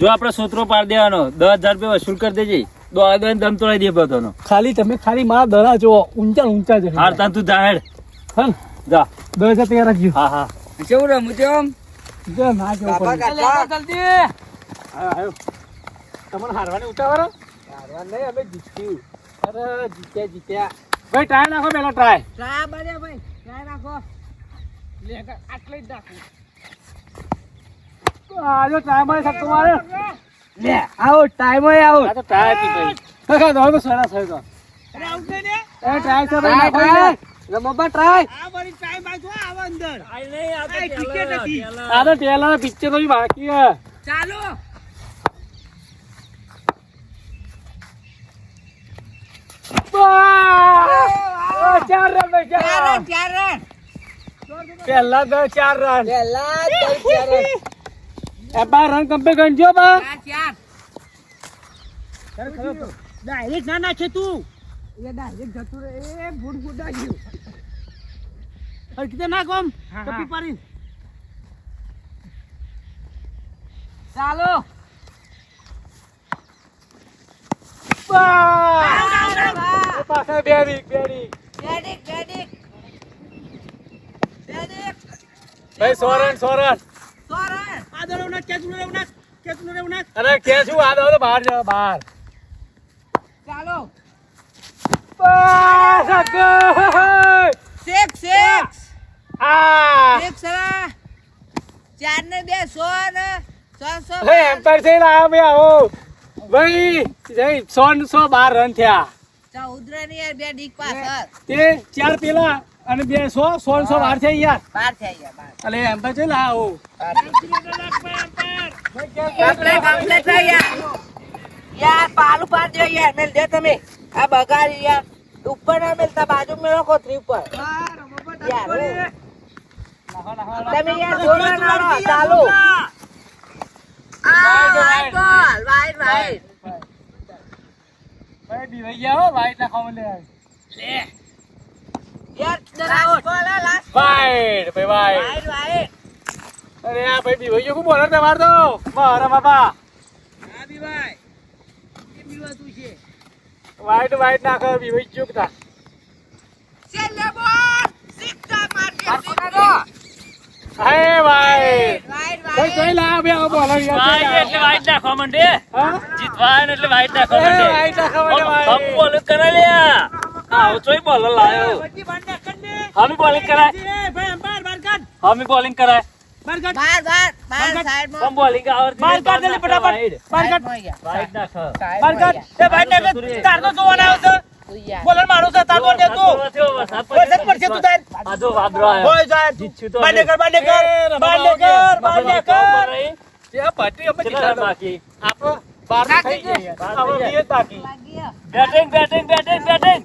જો આપણે સોતરો પાડી દેવાનો દસ હજાર રૂપિયા વસૂલ કરી દેજે. દો આગળ દમ તોડાઈ દે બધાનો ખાલી તમે ખાલી મારા દડા જો ઊંચા ઊંચા છે હાર તાં તું જાહેર. હા જા. દસ હજાર તૈયાર રાખજો. હા હા. કેવું રમું છે આમ? જો ના કેવું જલ્દી આયો તમને હારવાની ઉતાવળ હારવા નહીં અમે જીત્યું. અરે જીત્યા જીત્યા. ભાઈ ટ્રાય નાખો પેલા ટ્રાય ટ્રાય બારે ભાઈ. ટ્રાય નાખો. લે આટલે જ નાખું. આજો ટ્રાયમાં શકતો મારે. લે આવો ટાઈમ હોય આવો. આ તો ટ્રાય હતી ભાઈ. કાકા દોડ તો સરસ થયો અરે આવું ને એ ટ્રાય છે ભાઈ ટ્રાય નાખો રમવા ટ્રાય આ બધી ટ્રાયમાં આવો અંદર. આ નહીં આ આ ક્રિકેટ હતી. આ તો ટેલર પિક્ચર તો બાકી હે. ચાલો. ચાર રન ભાઈ ચાર ચાર રન ચાર રન. પહેલા તો ચાર રન. પહેલા ચાર રન. એ બા રન કંપે ગણ જો બા. ડાયરેક્ટ ના નાખે તું. એ ડાયરેક્ટ જતું રે એ ગુડ ગુડ ગયું હરકતે નાખ આમ કપી પાડી ચાલો. પાછા બેડી બેડી બેડી બેડી બેડી ભાઈ સોરણ સોરણ. કેચનું રેવ નાખ કેચનું અરે કેચ આ દો તો બહાર જાવ બહાર. ચાલો. બસ સિક્સ સિક્સ આ. સિક્સ રા ચાર ને બે સો ને સો સો હે એમ્પાયર થઈ લાયા બે આવો. ભાઈ જઈ સો સો બાર રન થયા. ચૌદ રન બે ડીક પાછળ. તે ચાર પેલા અને બે સો સોળ સો બાર થઈ યાર બાર થઈ ગયા અલે એમ તો છે લાવો યાર યાર પાલુ પાર જો યાર મેલ દે તમે આ બગાડી યાર ઉપર ના મેલતા બાજુ મેળો કો થ્રી ઉપર યાર તમે યાર જોડો નાડો ચાલો આ વાઈટ બોલ વાઈટ વાઈટ ભાઈ દીવાઈ ગયા હો વાઈટ ના માંડે લે યાર ભાઈ અરે આ ભાઈ બીવાઈ ગયો બોલો તમાર તો. મારા બાપા. હા બીવાઈ કે બીવા તું છે? હાય ભાઈ ભાઈ એટલે વાઈડ નાખો મંડે. જીતવાન એટલે વાઈડ નાખો મંડે. વાઈડ નાખો चोई बॉल लायो हम ही बॉलिंग कराए। हम ही बॉलिंग कराए। कर। Batting batting batting batting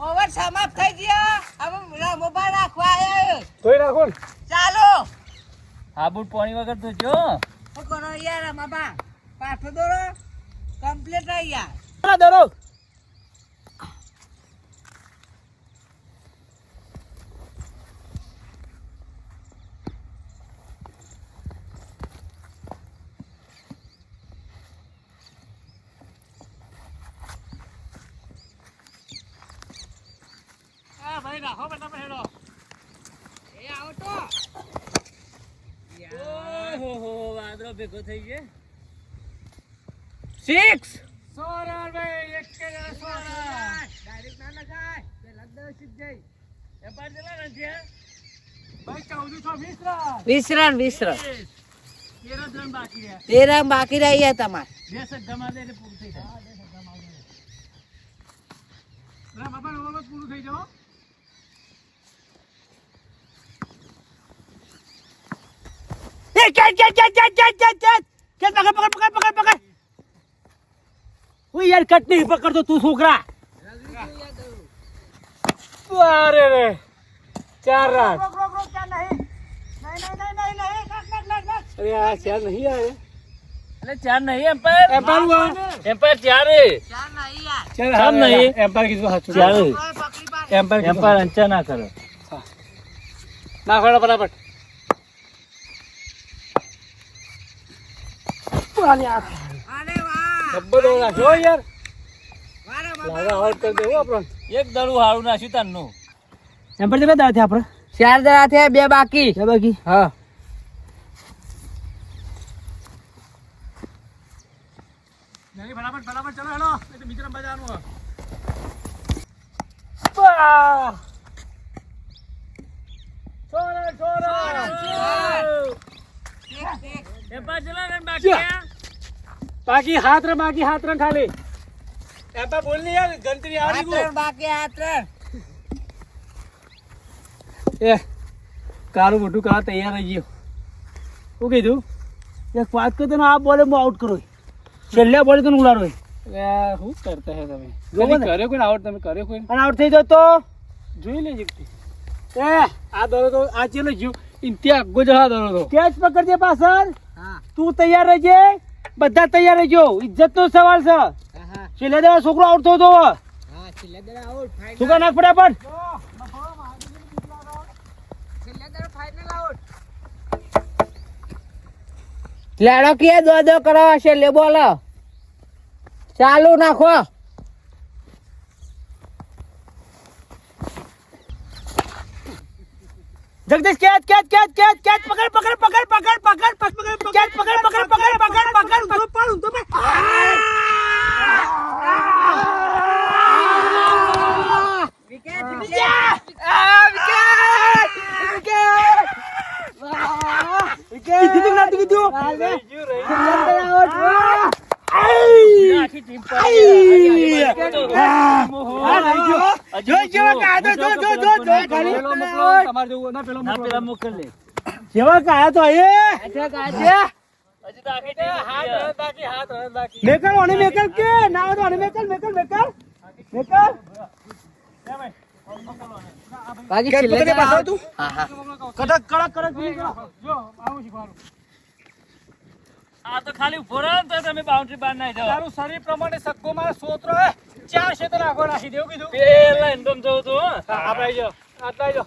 over સમાપ્ત થઈ ગયા. હવે મોબાઈલ રાખવા આવ્યો. ધોઈ રાખો ચાલો. હાબુટ પાણી વગર તો જો. કોનો કરો યાર મામા પાછો દોરો. કમ્પ્લીટ યાર દરો. ભેગો થઈ છે સિક્સ સોરાર બાકી રહ્યા. 13 બાકી રહ્યા તમાર. બે સદ જમા દે પૂરું થઈ જાય. હા બે પૂરું થઈ જાવ Yan, yan, yan, yan, yan, yan, yan, yan. Yan, પકડ, પકડ, પકડ, પકડ, પકડ. હું યાર કટ નહીં પકડતો તું છોકરા. અરે રે ચાર રાત. અરે આ ચાર નહીં યાર અરે ચાર નહીં એમ્પાયર. એમ્પાયર એમ્પાયર ચાર. ચાર નહીં એમ્પાયર કીધું સાચું ચાર એમ્પાયર એમ્પાયર અંચા ના કરો. ના ખોડા બરાબર ફેડો ફટાફટ ડબ્બો દો નાખ્યો યાર. લાગે આઉટ કરી દેવું આપણો એક દડું હારું નાખ્યું તારનું એમ્પાયર કેટલા દાડા થયા આપણે ચાર જણા થયા બે બાકી. છે બાકી? હા. નહીં ફટાફટ ફટાફટ ચલો હેલો. એ તો મિત્ર બજારનું બા છોરા છોરા એમ્પાયર ચલા ને બાકી જા. બાકી હાથ રે બાકી હાથ રે ખાલી. એમ્પાયર બોલ ને યાર ગંતરી આવડી ત્રણ બાકી હાથ રે એ કારું મોટું કા તૈયાર રહી ગયો. શું કીધું? એક વાત કરતો ને આ બોલે હું આઉટ કરો. છેલ્લા બોલે તને ઉલાડો શું કરતા હે તમે? કર્યો કોઈ આઉટ તમે કર્યો કોઈ અને આઉટ થઈ જાવ તો જોઈ લેજે એ આ દરો તો આ ચેલો જીવ. ઇન્તિયા આગો જવા દરો તો. કેચ પકડજે પાછળ. હા તું તૈયાર રહેજે. બધા તૈયાર રહેજો ઇજ્જત નો સવાલ છે છેલ્લે દેવા છોકરો આઉટ થયો તો હા છેલ્લે દડા આઉટ ફાઇનલ છોકરા નાખ પડ્યા પણ દડા કે દો દો છે લે બોલો ચાલુ નાખો Jagdish catch catch catch catch catch પકડ પકડ પકડ પકડ પકડ પકડ કેચ પકડ પકડ પકડ પકડ પકડ પકડ પાડું તો કીધું ના કીધું આખી ટીમ ના પેલા મોકલ. લે કેવા કાયા તો એ હજી તો આખી બાકી મેકલ ઓને મેકલ કે? ના હોય તો ઓને મેકલ મેકલ મેકલ. મેકલ. બાકી છેલ્લે દડા તું હા હા. કડક કડક કડક કરો. જો આવું શીખવાનું આ તો ખાલી ઊભો રહો તો તમે બાઉન્ડરી બાર નાઈ જાવ તારું શરીર પ્રમાણે સક્કો મારે સોત્રો હે? ચાર ક્ષેત્ર આખો નાખી દેવું કીધું. પેલા એન્ડમ જવું તું હા. આપણે જાઓ આટલા આવી.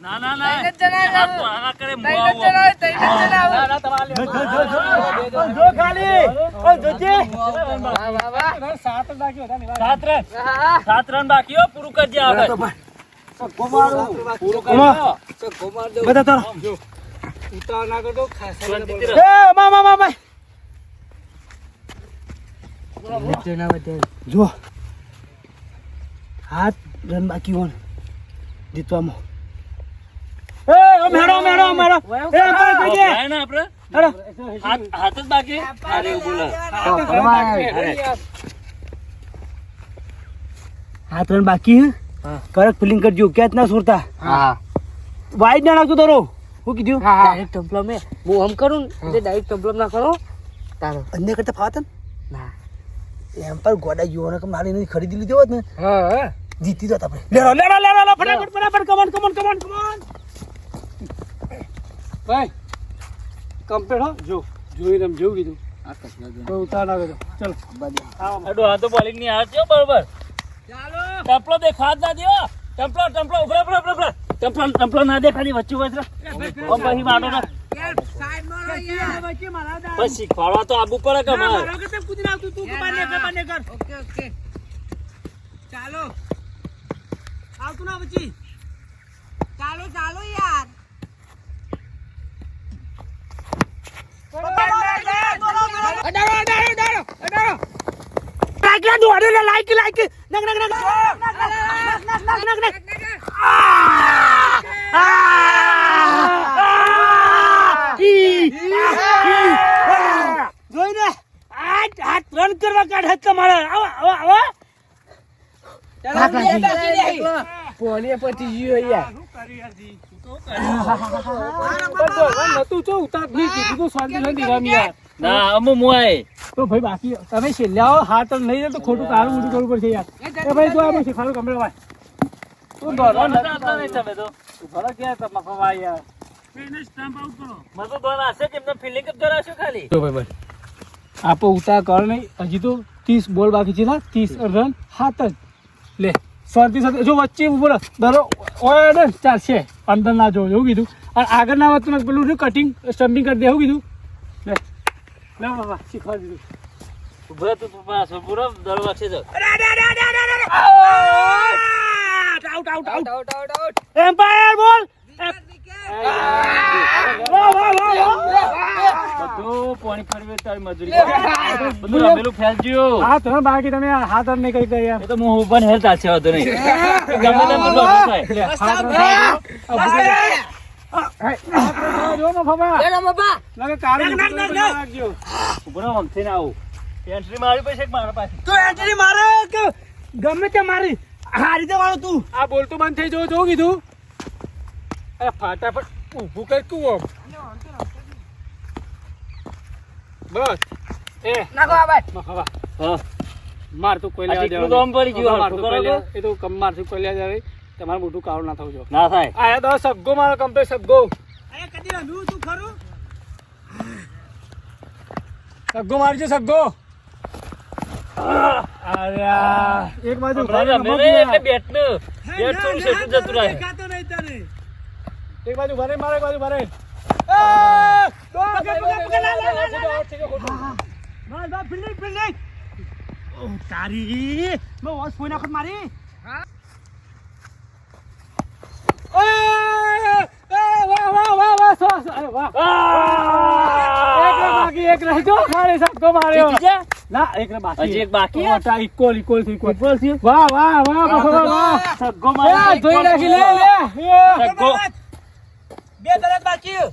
ના ના ના. જણા કરે જો જો ખાલી. ઓ જોજે. વાહ વાહ વાહ સાત રન. બાકી પૂરું કરજે જો. હાથ રન. બાકી જીતવામાં. મેળો મેળો મેડો એ આપણે કહીએ થાય ને આપણે હેડો હાથ હાથ જ બાકી. અરે બોલો હાથ રન બાકી હે? કડક ફિલિંગ કરજો. ના છોડતા હા વાઈડ ના નાખતો તારો. હું કીધું? ડાયરેક્ટ ટમ્પલો મે હું આમ કરું ને ડાયરેક્ટ ટમ્પલો ના કરો. તારો. અન્ય કરતા ફાવતા ના. એમ પર ગોડા જીવો કે મારી નથી ખરીદી લીધો હોત ને? હા જીતી જાત આપણે. લેડો લેડો લેડો લેડો ફટાફટ ફટાફટ come on come on come on come on ભાઈ કમ્પ્લીટ હો. જો જોઈ રમ જોઈ કીધું. કોઈ ઉતાર ના કર્યો ચલો. અડો આ તો બોલિંગની હાર છે બરોબર. ચાલો. ટપલો દેખાત ના દિયો. ટપલો ટપલો ઉભરે ઉભરે ઉભરે ઉભરે. ટપલો ટપલો ના દે ખાલી વચ્ચે વચ્ચે ઓમ પછી માડો ના. સાઈડમાં રહો યાર બસ શીખવાડવા તો આબુ પડે કે મારે ઓકે ઓકે. ચાલો. આવતું ના પછી. ચાલો ચાલો યાર. અડાડો અડાડો અડાડો અડાડો. લાઈક ના દોડે ને લાઈક લાઈક નગ નગ નગ નગ નગ નગ જોઈને આજ હાથ રન કરવા કાઢ હક્કા મારે પછી નતું ચો ઉતાર નહીં કીધું શાંતિ શાંતિ રમી યાર. ના અમુ મુઆય તો ભાઈ બાકી તમે છેલ્લે આવો હા તો નહીં તો ખોટું કારણ ઊંધું કરવું પડશે યાર. એ ભાઈ જો આપણે શીખવાડું કમરે ભાઈ તું દોડો ને નતા નહીં તમે તો. ભલે ક્યાં તમે ફવા યાર. તો આપો ઉતાર કર નહીં. હજી તો ત્રીસ બોલ બાકી છે ના ત્રીસ રન હાથ જ. લે શાંતિ સાથે જો વચ્ચે ઉપર ધરો ને ચાલશે. અંદર ના જો એવું કીધું. અને આગળ ના વાત પેલું કટિંગ સ્ટમ્પિંગ કરી દે એવું કીધું. લે બાબા શીખવાડી દીધું ઊભો તું પાછો પૂરો આઉટ આઉટ આઉટ બધું પાણી ફરવે તારી મજૂરી બધું રમેલું ફેલજો હા તમે બાકી તમે હાથ નહીં કરી તો હું ઊભા હેલ્થ હેલ ચાલશે વાંધો નહીં ગમે તેમ બધું થાય. ગમે તે મારી હારી દે તું તું બસ એ નાખો. માર તું કમ માર કોઈ લેવા જાવે તમારું મોટું કાળું ના થવું જો ના થાય. આ દસ સગ્ગો મારો કમ્પ્લીટ સગ્ગો અરે કદી રમ્યું તું ખરું? સગ્ગો મારજો સગ્ગો અરે એક બાજુ એટલે બેટનું. બેટ થોડું સેટું જતું રહે. એક બાજુ ભરે મારે એક બાજુ ભરે તારી. મેં વોશ કોઈ નાખત મારી. વાહ વાહ વાહ વાહ સો સો અરે વાહ એક બાકી એક રહી ગયો ખાલી સબકો માર્યો. ના એક બાકી હજી એક બાકી? મોટા ઇક્વલ ઇક્વલથી ઇક્વલ વાહ વાહ વાહ વાહ વાહ વાહ સગ્ગો એ, મારી ધોઈ લે. બે દરજ બાકી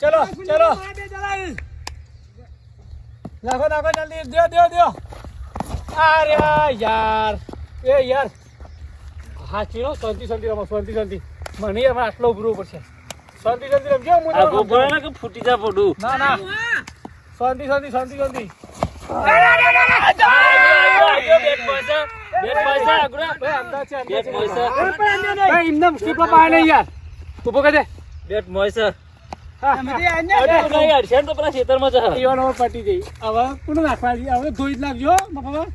ચલો ચલો નાખો નાખો જલ્દી. દો દો દો અરે યાર. એ યાર. હા ચીનો શાંતિ શાંતિ રમો શાંતિ શાંતિ. મને હવે આટલો ઉભરવું પડશે. શાંતિ શાંતિ રમજો હું આ. ગોબરો ને કે ફૂટી જા પડું? ના ના. શાંતિ શાંતિ શાંતિ શાંતિ. બેટ પૈસા. બેટ પૈસા. હા. અરે તું નહીં અડશે ને તો પેલા ખેતરમાં જશે. ઈવાનો હવે પટી જઈ હવે કોને નાખવા હવે ધોઈ જ નાખજો બાપા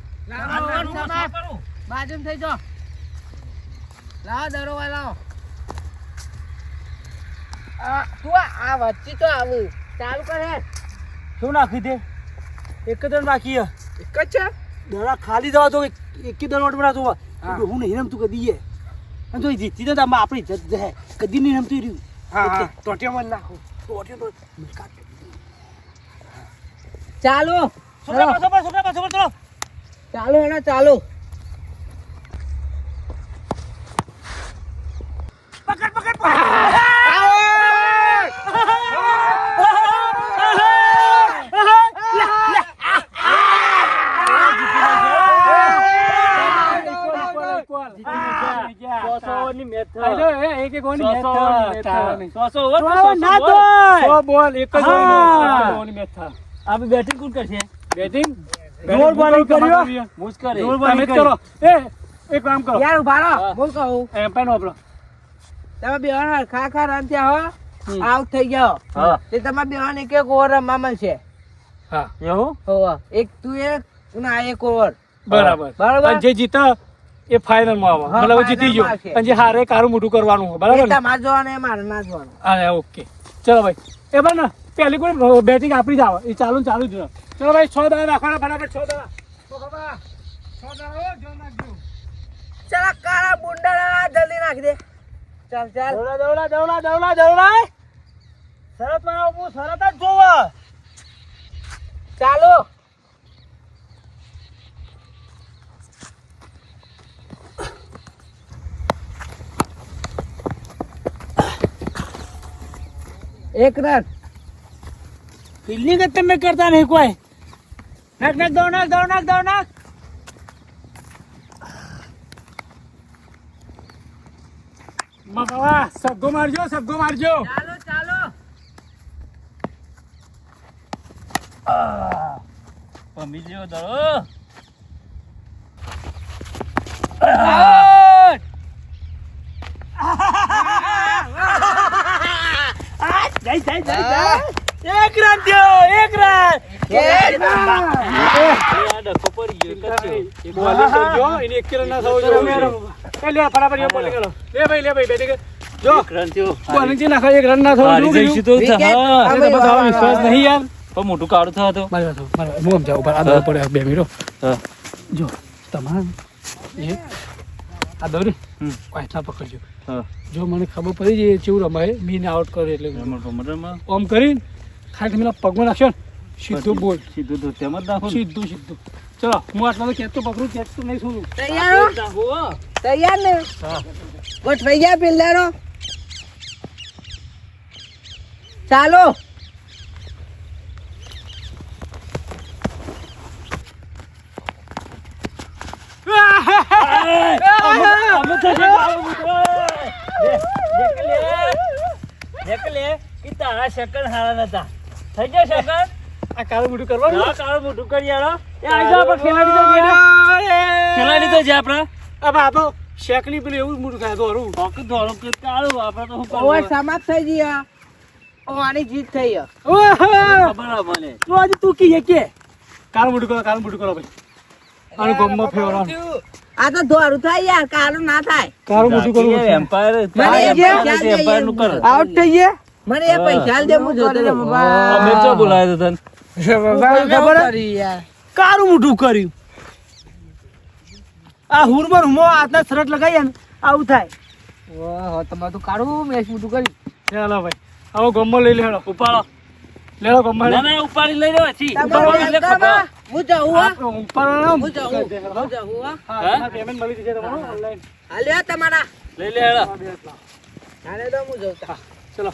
બાજુ થઈ જો લાવો દરો લાવો. તું આ- આ વચ્ચે તો આવું. ચાલુ કર. હે શું નાખી દે? એક જ દણ બાકી એક જ છે? દડા ખાલી જવા તો એક દણ વટવડા જોવા હું. નહીં રમતું કદી અને જો જીતી તો આપણી ઇજ્જત જાય કદી નહીં રમતું રહ્યું. ટોટિયામાં નાખું. ટોટિયો ચાલો કાઢ. ચાલો પકડ પકડ. ચાલુ ચાલુ સો સો મેચ આ એક એક ઓવરની મેચ મેચ થવાની. સો સો ઓવર સો સો સો ના થાય. સો બોલ એક જ ઓવરની મેચ, હા. એક જ ઓવરની મેચ થાય. આપણે બેટિંગ કોણ કરશે? બેટિંગ? જોર બોલિંગ કર્યો. કર્યો મુજ કરે તમે જ કરો એ એક કામ કરો. યાર ઊભા રહો. હા. હું એમ પણ વાપરો તમે બેવાના ખા ખા રન હમ. હો આઉટ થઈ ગયો. હા. તે તમારે બેવાને એક એક ઓવર રમવામાં છે હા. એવું. એક તું એક ના એક ઓવર બરાબર. બરાબર. જે જીતે એ ફાઇનલમાં આવે. મતલબ જીતી ગયો. અને જે હારે કારું મોટું કરવાનું હોય. બરાબર ને? તમારે જોવાનું એ મારે ના જોવાનું. હા ઓકે ચલો ભાઈ. એ બન ને પહેલી કોઈ બેટિંગ આપી જ આવે. એ ચાલુ ચાલુ જ. ચલો ભાઈ છ દાડા નાખવાના ફટાફટ છ દાડા છ દાડા હો, જોર નાખજો. ચાલ કાળા બુંડાળા જલ્દી નાખી દે. ચાલ ચાલ. દવડા દવડા દવડા દવડા દોડા. શરતમાં આવું શરત જ જોવા ચાલો. એક રન ફિલ્ડિંગ જ તમે કરતા નહીં કોઈ. નાખ નાખ દો નાખ દો નાખ દો નાખ. બાબા સગ્ગો મારજો સગ્ગો મારજો. ચાલો ચાલો. પમી જેવો દડો જય જય જય જય એક રન થયો એક રન આ ડખો પડી ગયો એક જ થયો. બોલિંગ કરજો એને એક રન ના થવો જોઈએ એ લે ફટાફટ એ બોલિંગ કરો લે ભાઈ લે ભાઈ બેટિંગ જો એક રન થયો. બોલિંગથી નાખો એક રન ના થવો હારી જોઈએ જઈશું તો Wicket. હા. અરે તો બતાવો વિશ્વાસ નહીં યાર પણ મોટું કાળું થયો તો મારી વાત મારી હું સમજાવું પર પડે બે મિનિટો જો તમારે એ આ દોરી હમ. વાયથા પકડજો હા. જો મને ખબર પડી જાય ચેવું રમાય મીન આઉટ કરે એટલે ઓમ કરીને ખાલી તમે પગમાં નાખશો ને સીધું બોલ સીધું તો તેમ જ નાખો સીધું સીધું ચલો હું આટલા તો કેચ તો પકડું કેચ નહીં છું તૈયાર હો? તૈયાર ને ગોઠવાઈ ગયા પિલ્લારો ચાલો તારા શકન હારા નતા થઈ જાય શંકર આ કાળું મોઢું કરવાનું? હા કાળું મોઢું કરી યાર એ આઈ જાઓ આપણે ખેલાડી તો ગયા ખેલાડી તો છે આપણે. આ તો શેકલી પેલું એવું મોઢું થાય દોરું. હોક ધોળું કે કાળું આપણે તો હું કરવું? સમાપ્ત થઈ ગયા ઓ આની જીત થઈ હે. ખબર મને. તું આજે તું કીએ કે? કાળું મોઢું કરો કાળું મોઢું કરો ભાઈ. આનું ગમમાં ફેવરાનું આ તો ધોરું થાય યાર કાળું ના થાય. કાળું મોઢું કરો એમ્પાયર એમ્પાયર એમ્પાયરનું કર. આઉટ થઈ ગયા? મને એ પૈસા દે હું જોતો બાબા અમે ચો બોલાયો તો તને? ખબર કારું કાળું કર્યું. આ હુરમર હુમો આતના શરટ લગાવીએ ને આવું થાય. તમારે તો કારું મેચ મોટું કર્યું. ચાલો ભાઈ આવો ગમમાં લઈ લેડો ઉપાડો. લેડો ગમમાં ના ના ઉપાડી લઈ લેવા છી. ઉપાડો ખબર. હું જાઉં હો? ઉપાડો ના હું જાઉં હું. જાઉં હા પેમેન્ટ મળી જશે તમારું ઓનલાઈન હાલ્યા તમારા. લઈ લે હેડો. હાલે તો હું જાઉં ચલો.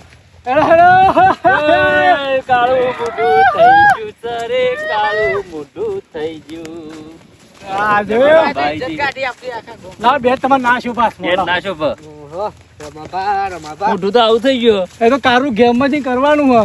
કાળું મોઢું થઈ ગયું સરે કાળું મોઢું થઈ ગયું. ના બે તમારે ના શું પાસ એ નાશો ભ. ઓહો, રમાબા, રમાબા. મોઢું તો આવું થઈ ગયું એ તો કારું ગેમમાંથી કરવાનું હ